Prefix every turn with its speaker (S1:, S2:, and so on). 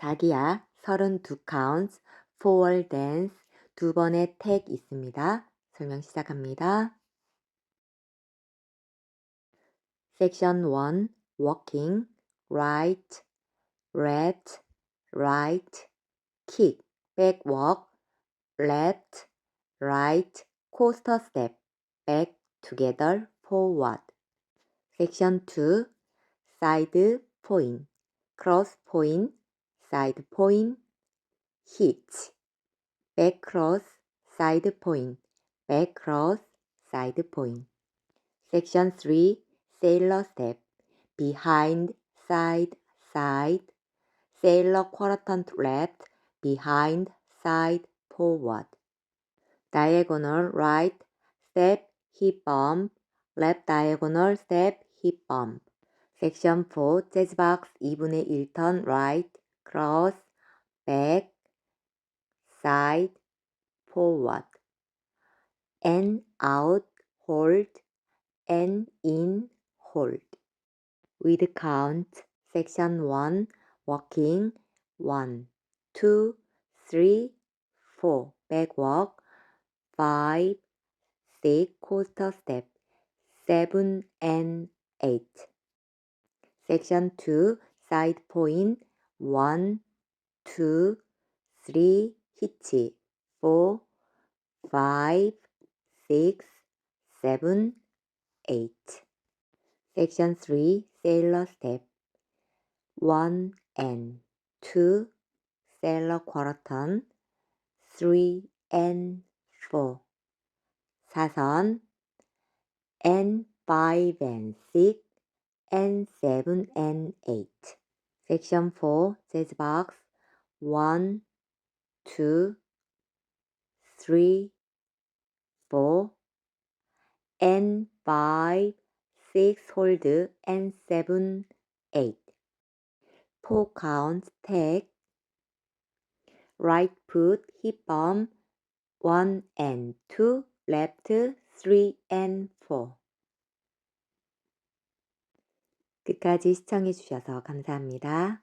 S1: 자기야, 32 counts, four dance, 두 번의 tag 있습니다. 설명 시작합니다. Section 1, walking, right, left, right, kick, back walk, left, right, coaster step, back, together, forward. Section 2, side point, cross point, side point, hitch, back cross, side point, back cross, side point. Section 3, sailor step, behind, side, side, sailor quarter left, behind, side, forward. Diagonal right, step, hip bump, left diagonal step, hip bump. Section 4, 재즈 박스 2분의 1턴 right, cross, back, side, forward. and out, hold, and in, hold. With count, section 1, walking, 1, 2, 3, 4, back walk, 5, 6, coaster step, 7 and 8. Section 2, side point, 1, 2, 3, 4, 5, 6, 7, 8. Section 3, sailor step, 1 and 2, sailor quarter turn, 3 and 4. 사선, and 5 and 6, and 7 and 8. Section 4, jazz box, 1, 2, 3, 4, and 5, 6 hold, and 7, 8. 4 count, tag, right foot, hip bump, 1 and 2, left, 3 and 4. 끝까지 시청해 주셔서 감사합니다.